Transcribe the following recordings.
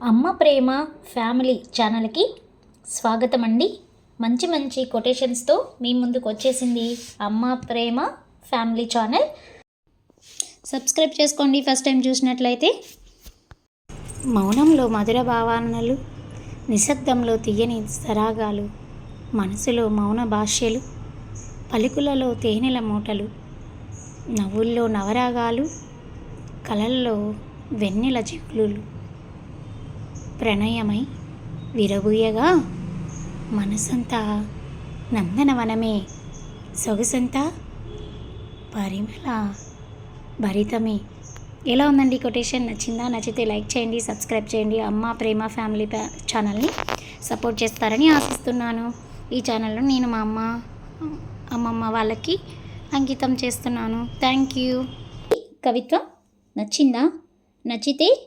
అమ్మ ప్రేమ ఫ్యామిలీ ఛానల్కి స్వాగతం అండి మంచి మంచి కొటేషన్స్తో మీ ముందుకు వచ్చేసింది అమ్మ ప్రేమ ఫ్యామిలీ ఛానల్. సబ్స్క్రైబ్ చేసుకోండి ఫస్ట్ టైం చూసినట్లయితే. మౌనంలో మధుర భావనలు నిశ్శబ్దంలో తీయని సరాగాలు మనసులో మౌన భాష్యలు పలుకులలో తేనెల మూటలు నవ్వుల్లో నవరాగాలు కలల్లో వెన్నెల జిగులులు ప్రణయమై విరబూయగా మనసంతా నందనవనమే. సొగసంతా పరిమళ భరితమే. ఎలా ఉందండి కొటేషన్? నచ్చిందా? నచ్చితే లైక్ చేయండి సబ్స్క్రైబ్ చేయండి. అమ్మ ప్రేమ ఫ్యామిలీ ఛానల్ని సపోర్ట్ చేస్తారని ఆశిస్తున్నాను. ఈ ఛానల్లో నేను మా అమ్మ అమ్మమ్మ వాళ్ళకి అంకితం చేస్తున్నాను. Thank you. కవిత్వం నచ్చిందా? నచ్చితే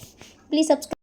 ప్లీజ్ సబ్స్క్రైబ్